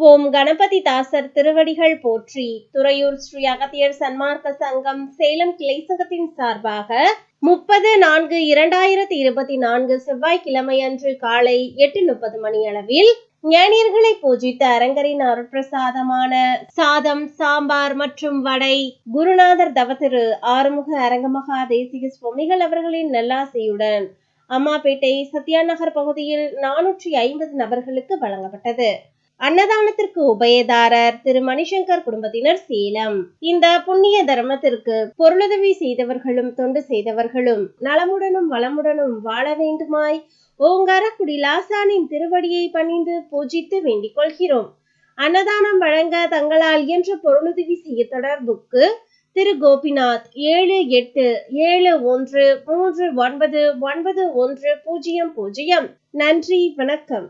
ஓம் கணபதி தாசர் திருவடிகள் போற்றி துறையூர் ஸ்ரீ அகத்தியர் சன்மார்க்க சங்கம் சேலம் கிளை சங்கத்தின் சார்பாக முப்பது நான்கு இரண்டாயிரத்தி இருபத்தி நான்கு செவ்வாய்க்கிழமை அன்று காலை எட்டு முப்பது மணி அளவில் ஞானியர்களை பூஜித்த அரங்கரின் அருட்பிரசாதமான சாதம் சாம்பார் மற்றும் வடை குருநாதர் தவத்திரு ஆறுமுக அரங்கமகா தேசிக சுவாமிகள் அவர்களின் நல்லாசையுடன் அம்மாபேட்டை சத்யா நகர் பகுதியில் நானூற்றி ஐம்பது நபர்களுக்கு வழங்கப்பட்டது. அன்னதானத்திற்கு உபயதாரர் திரு மணிசங்கர் குடும்பத்தினர் சேலம். இந்த புண்ணிய தர்மத்திற்கு பொருளுதவி செய்தவர்களும் தொண்டு செய்தவர்களும் நலமுடனும் வளமுடனும் வாழ வேண்டுமாய் ஓங்காரக்குடி லாசானின் திருவடியை பணிந்து பூஜித்து வேண்டிக் கொள்கிறோம். அன்னதானம் வழங்க தங்களால் என்ற பொருளுதவி செய்ய தொடர்புக்கு திரு கோபிநாத் ஏழு எட்டு ஏழு ஒன்று மூன்று ஒன்பது ஒன்பது ஒன்று பூஜ்ஜியம் பூஜ்ஜியம். நன்றி வணக்கம்.